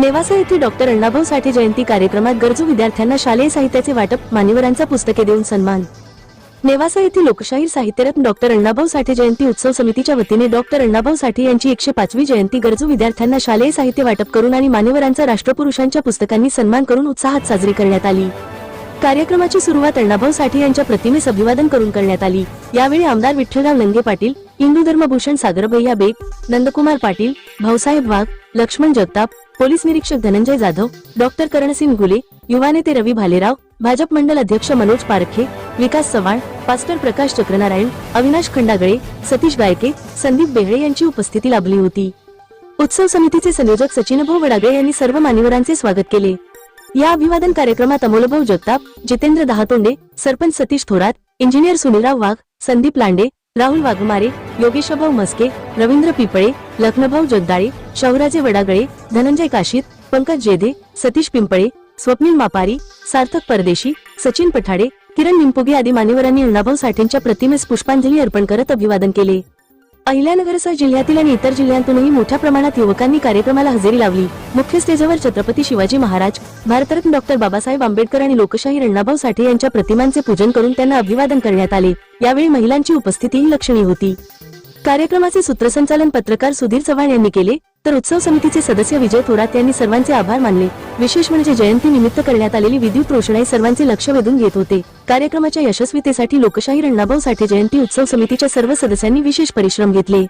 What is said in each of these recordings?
नेवासा येथे डॉक्टर अण्णाभाऊ साठे जयंती कार्यक्रमात गरजू विद्यार्थ्यांना शालेय साहित्याचे वाटप मान्यवरांचा पुस्तके देऊन सन्मान. नेवासा येथील लोकशाहीर साहित्यरत्न डॉक्टर अण्णाभाऊ साठे जयंती उत्सव समितीच्या वतीने डॉक्टर अण्णाभाऊ साठे यांची एकशे पाचवी जयंती गरजू विद्यार्थ्यांना शालेय साहित्य वाटप करून आणि मान्यवरांचा राष्ट्रपुरुषांच्या पुस्तकांनी सन्मान करून उत्साहात साजरी करण्यात आली. कार्यक्रमाची सुरुवात अण्णाभाऊ साठे यांच्या प्रतिमेस अभिवादन करून करण्यात आली. यावेळी आमदार विठ्ठलराव लंगे पाटील हिंदू धर्मभूषण सागरभैया बेग नंदकुमार पाटील भाऊसाहेब वाघ लक्ष्मण जगताप पोलीस निरीक्षक धनंजय जाधव डॉक्टर करणसिंग गुले युवा नेते रवी भालेराव भाजप मंडल अध्यक्ष मनोज पारखे विकास चव्हाण पास्टर प्रकाश चक्रनारायण अविनाश खंडागळे सतीश गायके संदीप बेहळे यांची उपस्थिती लाभली होती. उत्सव समितीचे संयोजक सचिनभाऊ वडागळे यांनी सर्व मान्यवरांचे स्वागत केले. या अभिवादन कार्यक्रमात अमोलभाऊ जगताप जितेंद्र दहातोंडे सरपंच सतीश थोरात इंजिनियर सुनीलराव वाघ संदीप लांडे राहुल वाघमारे योगेशभाऊ मस्के रवींद्र पिपळे लखनभाऊ जगदाळे शौराजे वडागळे धनंजय काशीत पंकज जेधे सतीश पिंपळे स्वप्नील मापारी सार्थक परदेशी सचिन पठाडे किरण निंपोगे आदी मान्यवरांनी अण्णाभाऊ साठेंच्या प्रतिमेस पुष्पांजली अर्पण करत अभिवादन केले. अहिल्यानगरसह जिल्ह्यातील आणि इतर जिल्ह्यांतूनही मोठ्या प्रमाणात युवकांनी कार्यक्रमाला हजेरी लावली. मुख्य स्टेजवर छत्रपती शिवाजी महाराज भारतरत्न डॉक्टर बाबासाहेब आंबेडकर आणि लोकशाही अण्णाभाऊ साठे यांच्या प्रतिमांचे पूजन करून त्यांना अभिवादन करण्यात आले. यावेळी महिलांची उपस्थितीही लक्षणीय होती. कार्यक्रमाचे सूत्रसंचालन पत्रकार सुधीर चव्हाण यांनी केले. तर उत्सव समितीचे सदस्य विजय थोरात यांनी सर्वांचे आभार मानले. विशेष म्हणजे जयंती निमित्त करण्यात आलेली विद्युत रोषणाई सर्वांचे लक्ष वेधून घेत होते. कार्यक्रमाच्या यशस्वीतेसाठी लोकशाहीर अण्णाभाऊ साठे जयंती उत्सव समितीच्या सर्व सदस्यांनी विशेष परिश्रम घेतले.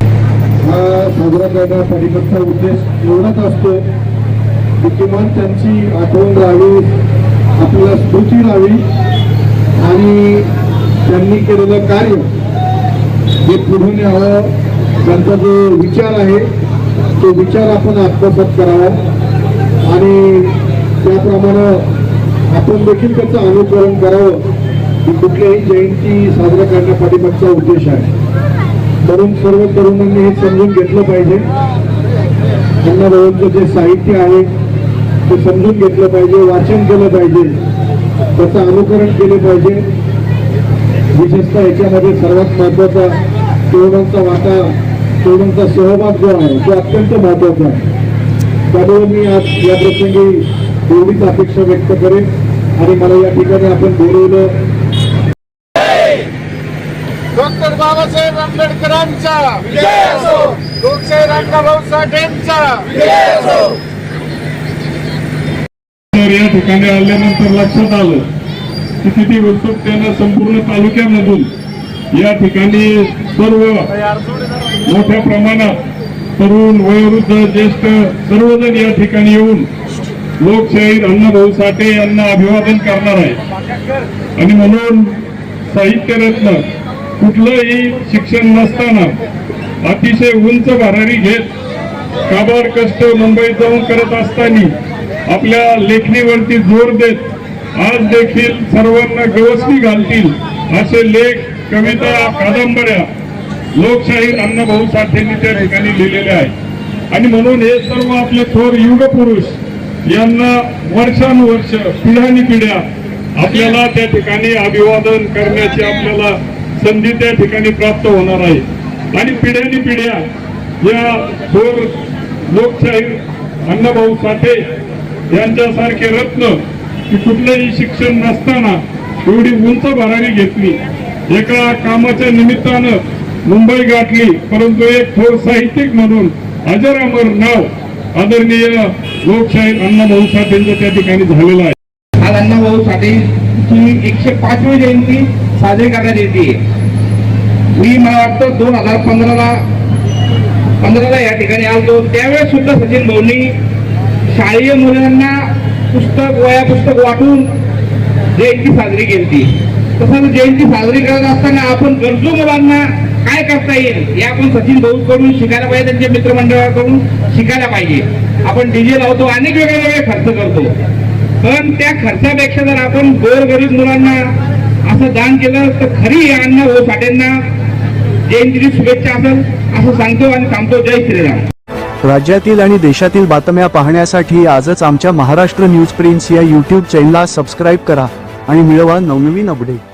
साजरा करण्यापाठीमागचा उद्देश एवढाच असतो. की किमान त्यांची आठवण राहावी आपल्याला स्मृती राहावी आणि त्यांनी केलेलं कार्य हे पुढे न्यावं त्यांचा जो विचार आहे तो विचार आपण आत्मसात करावा. आणि त्याप्रमाणे आपण देखील त्याचं अनुकरण करावं. ही कुठल्याही जयंती साजरा करण्यापाठीमागचा उद्देश आहे. म्हणून सर्व तरुणांनी हे समजून घेतलं पाहिजे. अण्णाभाऊंचं जे साहित्य आहे ते समजून घेतलं पाहिजे वाचन केलं पाहिजे. त्याचं अनुकरण केले पाहिजे. विशेषतः याच्यामध्ये सर्वात महत्त्वाचा तरुणांचा वाटा तरुणांचा सहभाग जो आहे तो अत्यंत महत्त्वाचा आहे. त्यामुळे मी आज या प्रसंगी एवढीच अपेक्षा व्यक्त करेन आणि मला या ठिकाणी आपण बोलवलं. डॉक्टर बाबासाहेब आंबेडकरांचा. लोकशाहीर अण्णाभाऊ साठेंचा. या ठिकाणी आल्यानंतर लक्षात आलं की किती उत्सुकतेनं संपूर्ण तालुक्यामधून या ठिकाणी सर्व मोठ्या प्रमाणात तरुण वयोवृद्ध ज्येष्ठ सर्वजण या ठिकाणी येऊन लोकशाहीर अण्णाभाऊ साठे यांना अभिवादन करणार आहे आणि म्हणून साहित्यरत्न कुठलंही शिक्षण नसताना अतिशय उंच भरारी घेत काबाड कष्ट मुंबईत जाऊन करत असताना आपल्या लेखणीवरती जोर देत आज देखील सर्वांना गवसणी घालतील असे लेख कविता कादंबऱ्या लोकशाहीर अण्णाभाऊ साठेंनी त्या ठिकाणी लिहिलेले आहे आणि म्हणून हे सर्व आपले थोर युग पुरुष यांना वर्षानुवर्ष पिढ्यानिपिढ्या आपल्याला त्या ठिकाणी अभिवादन करण्याची आपल्याला संधी त्या ठिकाणी प्राप्त होणार आहे. आणि पिढ्यानी पिढ्या या थोर लोकशाहीर अण्णाभाऊ साठे यांच्यासारखे रत्न की कुठलंही शिक्षण नसताना एवढी उंच भरारी घेतली. एका कामाच्या निमित्तानं मुंबई गाठली परंतु एक थोर साहित्यिक म्हणून अजर अमर नाव आदरणीय लोकशाहीर अण्णाभाऊ साठेंचं त्या ठिकाणी झालेलं आहे. आज अण्णाभाऊ साठेंची एकशे पाचवी जयंती साजरी करण्यात येते. मी मला वाटतं दोन हजार पंधराला पंधराला या ठिकाणी आलो त्यावेळेस सुद्धा सचिन भाऊंनी शालेय मुलांना पुस्तक वया पुस्तक वाटून जयंती साजरी केली तसंच जयंती साजरी करत असताना आपण गरजू मुलांना काय करता येईल हे आपण सचिन भाऊ कडून शिकायला पाहिजे त्यांच्या मित्रमंडळाकडून शिकायला पाहिजे. आपण डीजे लावतो अनेक वेगळे खर्च करतो. पण त्या खर्चापेक्षा जर आपण गोरगरीब मुलांना असं दान केलं तर खरी या अण्णा भाऊ साठेंना जयंतीची शुभेच्छा असेल असं सांगतो आणि थांबतो. जय श्रीराम. राज्यातील आणि देशातील बातम्या पाहण्यासाठी आजच आमच्या महाराष्ट्र न्यूज प्रिन्स या यूट्यूब चॅनलला सबस्क्राईब करा आणि मिळवा नवनवीन अपडेट